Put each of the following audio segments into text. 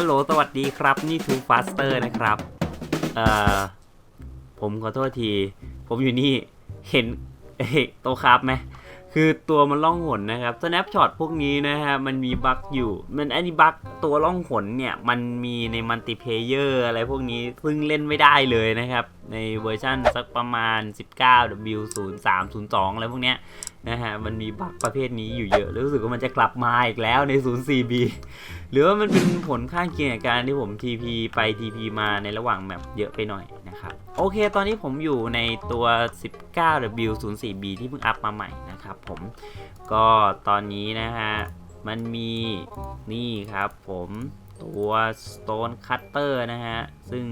ฮัลโหล สวัสดีครับ นี่ทูฟาสเตอร์นะครับ เอ่อ ผมขอโทษที ผมอยู่นี่ เห็นเอ้ยโตะครับไหม คือตัวมันล่องหนนะครับ snapshot พวกนี้นะฮะมันมีบั๊กอยู่ มันอันนี้บั๊กตัวล่องหนเนี่ย มันมีในมัลติเพเยอร์อะไรพวกนี้ซึ่งเล่นไม่ได้เลยนะครับ ในเวอร์ชันสักประมาณ 19W0302 อะไรพวกเนี้ยนะฮะมันมีบั๊กประเภทนี้อยู่เยอะรู้สึกว่ามันจะกลับมาอีกแล้วใน 04B หรือว่ามันเป็นผลข้างเคียงจากการที่ผม TP ไป TP มาในระหว่างแมปเยอะไปหน่อย นะครับ โอเค ตอนนี้ผมอยู่ในตัว 19W04B ที่เพิ่งอัพมาใหม่นะครับผม ก็ตอนนี้นะฮะ มันมีนี่ครับผมตัว Stone Cutter นะฮะ ซึ่ง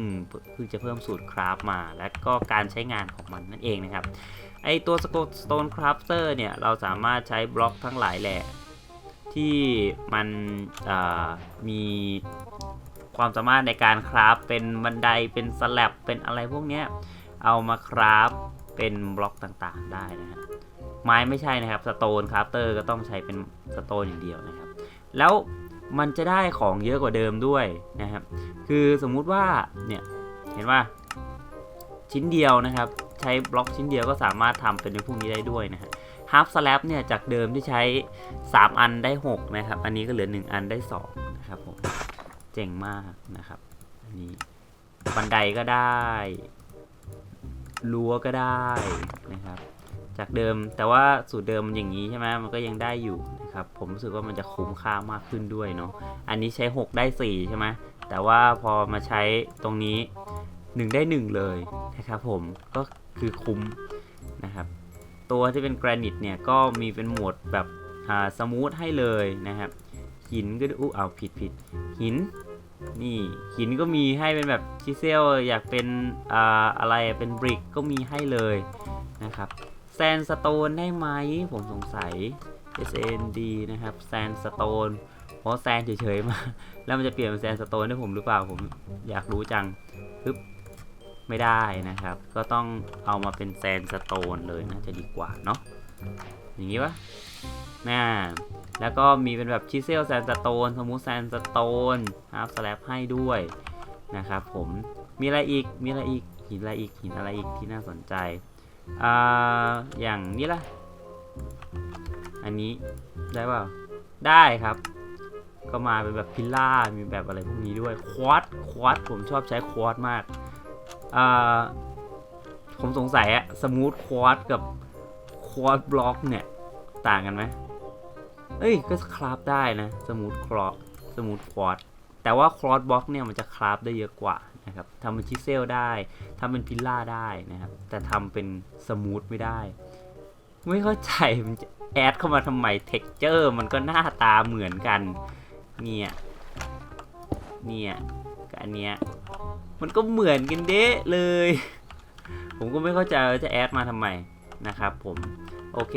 เพิ่งจะเพิ่มสูตรคราฟมา และก็การใช้งานของมันนั่นเองนะครับ ไอตัว Stone Crafter เนี่ย เราสามารถใช้บล็อกทั้งหลายแหละที่มันมี ความสามารถในการคราฟเป็นบันไดเป็นสแลบเป็นอะไรพวกเนี้ยเอามาคราฟเป็นบล็อกต่างๆได้นะฮะไม้ไม่ใช่นะครับสโตนคราฟเตอร์ก็ต้องใช้เป็นสโตนอย่างเดียวนะครับ แล้วมันจะได้ของเยอะกว่าเดิมด้วยนะครับ คือสมมุติว่าเนี่ยเห็นว่าชิ้นเดียวนะครับ ใช้บล็อกชิ้นเดียวก็สามารถทำเป็นในพวกนี้ได้ด้วยนะฮะ half slab เนี่ยจากเดิมที่ใช้ 3 อันได้ 6 นะครับ อันนี้ก็เหลือ 1 อันได้2นะครับผม เจ๋งมากนะครับ อันนี้บันไดก็ได้รั้วก็ได้นะครับ จากเดิมแต่ว่าสูตรเดิมมันอย่างนี้ใช่ไหมมันก็ยังได้อยู่นะครับผมรู้สึกว่ามันจะคุ้มค่ามากขึ้นด้วยเนาะอันนี้ใช้ 6 ได้ 4 ใช่ไหมแต่ว่าพอมาใช้ตรงนี้ 1 ได้ 1 เลยนะครับผมก็คือคุ้มนะครับตัวที่เป็นแกรนิตเนี่ยก็มีเป็นหมวดแบบอ่าสมูทให้เลยนะครับหินก็อู้เอาผิดผิดหิน นี่หินก็มีให้เป็นแบบชิเซลอยากเป็นอ่าอะไรเป็นบริกก็มีให้เลยนะครับแซนสโตนได้ไหมผมสงสัย SND นะครับแซนสโตนเพราะแซนเฉยๆมา แล้วมันจะเปลี่ยนเป็นแซนสโตนให้ผมหรือเปล่าผมอยากรู้จังปึ๊บไม่ได้นะครับ ก็ต้องเอามาเป็นแซนสโตนเลยนะจะดีกว่าเนาะอย่างนี้ปะน่า แล้วก็มีเป็นแบบชิเซลแซนสโตนสมูทแซนสโตนฮาร์ฟสแลบให้ด้วยนะครับผมมีอะไรอีกมีอะไรอีกหินอะไรอีกหินอะไรอีกที่น่าสนใจอ่าอย่างนี้ล่ะ อันนี้ได้เปล่าได้ครับ ก็มาเป็นแบบพิลล่ามีแบบอะไรพวกนี้ด้วยควอตควอตผมชอบใช้ควอตมากอ่าผมสงสัยอะสมูทควอตกับควอตบล็อกเนี่ย ต่างกันไหม เอ้ยก็คราฟได้นะสมูทคลอสมูทควอตแต่ว่าคลอสบล็อกเนี่ยมันจะคราฟได้เยอะกว่านะครับทำเป็นชิเซลได้ทำเป็นพิลล่าได้นะครับ แต่ทำเป็นสมูทไม่ได้ ไม่เข้าใจมันจะแอดเข้ามาทำไมเท็กเจอร์มันก็หน้าตาเหมือนกัน เนี่ย เนี่ยกับอันเนี้ย มันก็เหมือนกันเด้เลย ผมก็ไม่เข้าใจว่าจะแอดมาทำไมนะครับผม โอเค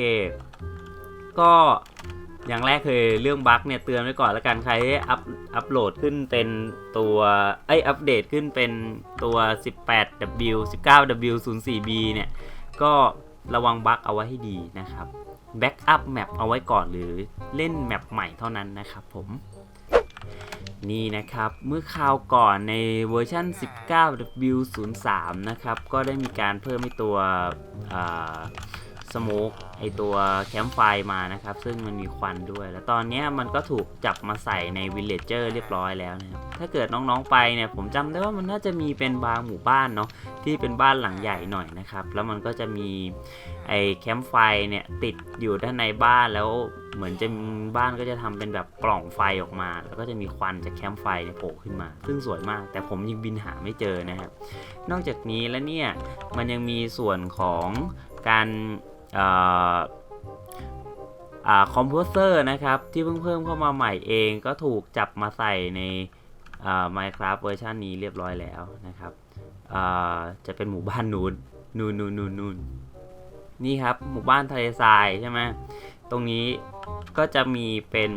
ก็ อย่างแรกคือเรื่องบั๊กเนี่ยเตือนไว้ก่อนแล้วกันใครอัพอัพโหลดขึ้นเป็นตัวไอยอัปเดตขึ้นเป็นตัว 18W 19W 04B เนี่ย ก็ระวังบั๊กเอาไว้ให้ดีนะครับแบ็กอัพแมปเอาไว้ก่อนหรือเล่นแมปใหม่เท่านั้นนะครับผม นี่นะครับเมื่อคราวก่อนในเวอร์ชัน 19W03 นะครับ ก็ได้มีการเพิ่มให้ตัว สโมกไอตัวแคมป์ไฟมานะครับ ซึ่งมันมีควันด้วย แล้วตอนนี้มันก็ถูกจับมาใส่ในวิลเลจเจอร์เรียบร้อยแล้วนะครับ ถ้าเกิดน้องๆไปเนี่ยผมจำได้ว่ามันน่าจะมีเป็นบางหมู่บ้านเนาะที่เป็นบ้านหลังใหญ่หน่อยนะครับ แล้วมันก็จะมีไอแคมป์ไฟเนี่ยติดอยู่ด้านในบ้านแล้วเหมือนจะบ้านก็จะทำเป็นแบบปล่องไฟออกมา แล้วก็จะมีควันจากแคมป์ไฟเนี่ยโผล่ขึ้นมา ซึ่งสวยมาก แต่ผมยังบินหาไม่เจอนะครับ นอกจากนี้แล้วเนี่ยมันยังมีส่วนของการ คอมโพเซอร์นะครับ ที่เพิ่งเพิ่มเข้ามาใหม่เองก็ถูกจับมาใส่ใน Minecraft เวอร์ชันนี้เรียบร้อยแล้วนะครับจะเป็นหมู่บ้านนูนนูนนูนนูนนูนนี่ครับหมู่บ้านทะเลทรายใช่ไหมตรงนี้ก็จะมีเป็น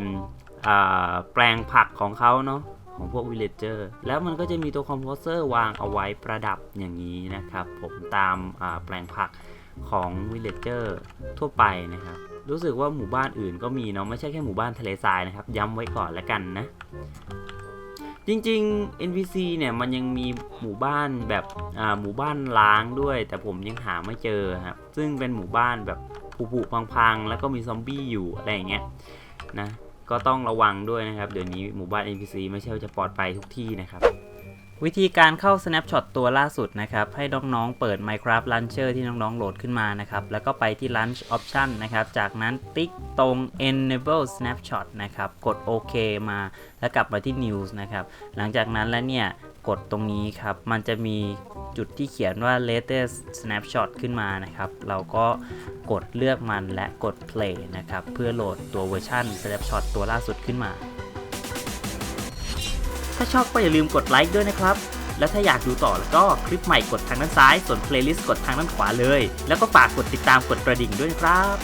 แปลงผักของเขาเนาะของพวกวิลเลจเจอร์แล้วมันก็จะมีตัวคอมโพเซอร์วางเอาไว้ประดับอย่างนี้นะครับ ผมตามแปลงผัก ของวิลเลจเจอร์ทั่วไปนะครับ รู้สึกว่าหมู่บ้านอื่นก็มีเนาะไม่ใช่แค่หมู่บ้านทะเลทรายนะครับ ย้ำไว้ก่อนแล้วกันนะ จริงๆ NPC เนี่ยมันยังมีหมู่บ้านแบบอ่าหมู่บ้านล้างด้วย แต่ผมยังหาไม่เจอครับซึ่งเป็นหมู่บ้านแบบผุๆพังๆแล้วก็มีซอมบี้อยู่อะไรอย่างเงี้ยนะก็ต้องระวังด้วยนะครับ เดี๋ยวนี้หมู่บ้าน NPC ไม่ใช่ว่าจะปลอดภัยทุกที่นะครับ วิธีการเข้า Snapshot ตัวล่าสุดนะครับ ให้น้องๆ เปิด Minecraft Launcher ที่น้องๆ โหลดขึ้นมานะครับ แล้วก็ไปที่ Launch Option นะครับ จากนั้นติ๊กตรง Enable Snapshot นะครับ กดโอเคมา แล้วกลับมาที่ News นะครับ หลังจากนั้นแล้วเนี่ย กดตรงนี้ครับ มันจะมีจุดที่เขียนว่า latest snapshot ขึ้นมานะครับ เราก็กดเลือกมันและกด play นะครับ เพื่อโหลดตัวเวอร์ชัน snapshot ตัวล่าสุดขึ้นมา ถ้าชอบก็อย่าลืมกดไลค์ด้วยนะครับ แล้วถ้าอยากดูต่อแล้วก็คลิปใหม่กดทางด้านซ้าย ส่วนเพลย์ลิสต์กดทางด้านขวาเลย แล้วก็ฝากกดติดตามกดกระดิ่งด้วยนะครับ